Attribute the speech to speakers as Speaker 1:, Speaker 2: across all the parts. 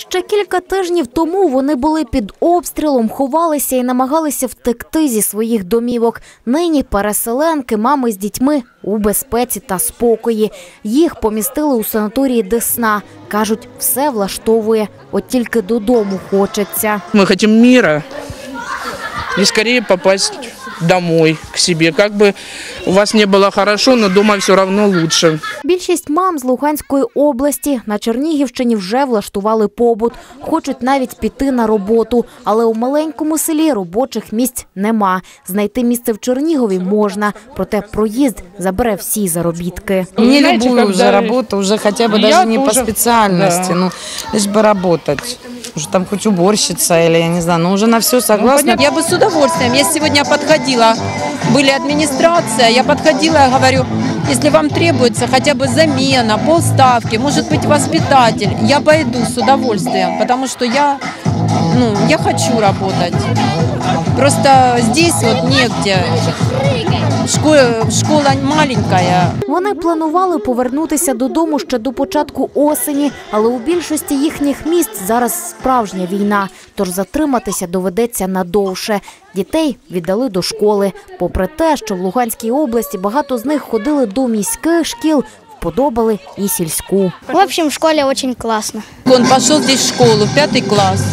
Speaker 1: Ще кілька тижнів тому вони були під обстрілом, ховалися і намагалися втекти зі своїх домівок. Нині переселенки, мами з дітьми у безпеці та спокої. Їх помістили у санаторії Десна. Кажуть, все влаштовує, от тільки додому хочеться.
Speaker 2: Мы хотим мира и скорее попасть домой к себе. Как бы у вас не было хорошо, но дома все равно лучше.
Speaker 1: Більшість мам з Луганської області на Чернігівщині вже влаштували побут. Хочуть навіть піти на роботу, але у маленькому селі робочих місць нема. Знайти місце в Чернігові можна, проте проїзд забере всі заробітки.
Speaker 3: Мне
Speaker 2: Знаете,
Speaker 3: любую
Speaker 2: когда-
Speaker 3: уже работу, уже хотя бы
Speaker 2: Я
Speaker 3: даже не по
Speaker 2: тоже-
Speaker 3: специальности,
Speaker 2: да.
Speaker 3: ну, лишь бы работать. Уже там хоть уборщица или я не знаю, но уже на все согласна.
Speaker 4: Я бы с удовольствием. Я сегодня подходила, Были администрация, я подходила и говорю, если вам требуется хотя бы замена, полставки, может быть воспитатель, я пойду с удовольствием, потому что я, ну, я хочу работать. Просто здесь вот негде. Школа, маленькая,
Speaker 1: Вони планували повернутися додому ще до початку осені, але у більшості їхніх міст зараз справжня війна, тож затриматися доведеться надовше. Дітей віддали до школи. Попри те, що в Луганській області багато з них ходили до міських шкіл, вподобали і сільську.
Speaker 5: В общем, в школе очень классно.
Speaker 4: Он пошел здесь в школу, в пятый класс.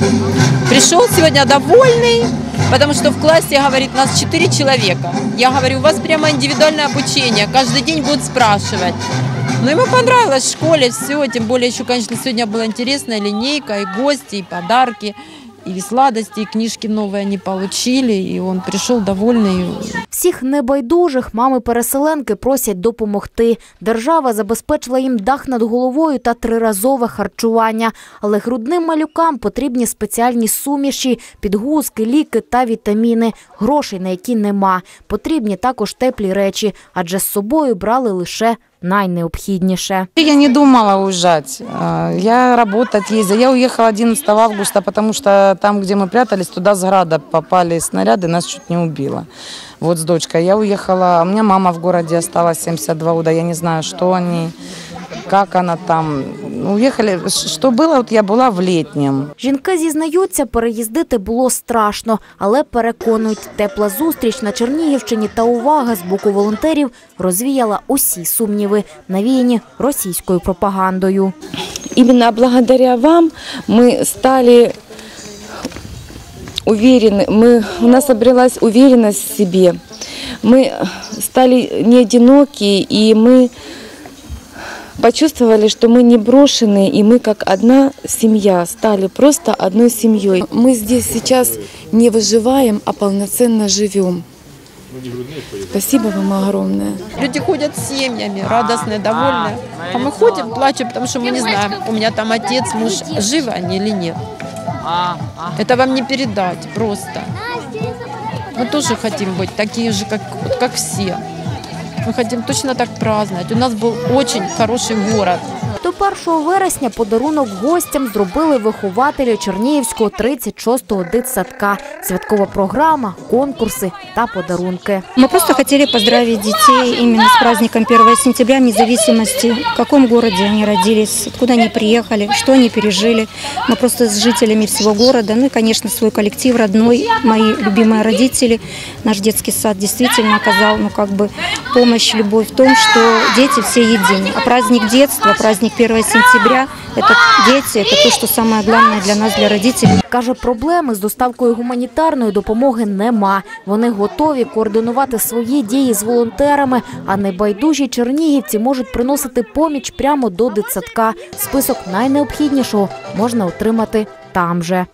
Speaker 4: Пришел сегодня довольный, потому что в классе, говорит, нас четыре человека. Я говорю, у вас прямо индивидуальное обучение, каждый день будут спрашивать. Но ему понравилось в школе все, тем более еще, конечно, сегодня была интересная линейка, и гости, и подарки, и сладости, и книжки новые они получили, и он пришел довольный.
Speaker 1: Всіх небайдужих мами-переселенки просять допомогти. Держава забезпечила їм дах над головою та триразове харчування. Але грудним малюкам потрібні спеціальні суміші, підгузки, ліки та вітаміни. Грошей на які нема. Потрібні також теплі речі, адже з собою брали лише найнеобхідніше.
Speaker 3: Я не думала уїжджати, Я працювати їздила. Я уїхала 11 августа, потому що там, где мы прятались, туда з града попали снаряды, нас чуть не убило. Вот с дочкой. Я уехала, у меня мама в городе осталась 72 года, я не знаю, что они, как она там Уехали, Ш- что было, вот я была в летнем.
Speaker 1: Жінки зізнаються, переїздити було страшно, але переконують, тепла зустріч на Чернігівщині та увага з боку волонтерів розвіяла усі сумніви, навіяні російською пропагандою.
Speaker 6: именно благодаря вам мы стали уверены, мы, у нас обрелась уверенность в себе. Мы стали не одиноки, и мы почувствовали, что мы не брошены, и мы как одна семья стали просто одной семьей. Мы здесь сейчас не выживаем, а полноценно живем. Спасибо вам огромное.
Speaker 4: Люди ходят с семьями, радостные, довольные. А мы ходим, плачем, потому что мы не знаем, у меня там отец, муж, живы они или нет. Это вам не передать просто. Мы тоже хотим быть такие же, как, вот как все. Мы хотим точно так праздновать. У нас был очень хороший город.
Speaker 1: До 1 вересня подарунок гостям зробили вихователі Чернігівського 36-го дитсадка. Святкова програма, конкурси та подарунки.
Speaker 7: Мы просто хотели поздравить детей именно с праздником 1 сентября, вне зависимости, в каком городе они родились, откуда они приехали, что они пережили. Мы просто с жителями всего города, ну и, конечно, свой коллектив родной, мои любимые родители. Наш детский сад действительно оказал, ну, как бы, помощь, любовь в том, что дети все едины. А праздник детства, праздник 1 сентября – это дети, это то, что самое главное для нас, для родителей.
Speaker 1: Каже, проблеми з доставкою гуманітарної допомоги нема. Вони готові координувати свої дії з волонтерами, а небайдужі чернігівці можуть приносити поміч прямо до дитсадка. Список найнеобхіднішого можна отримати там же.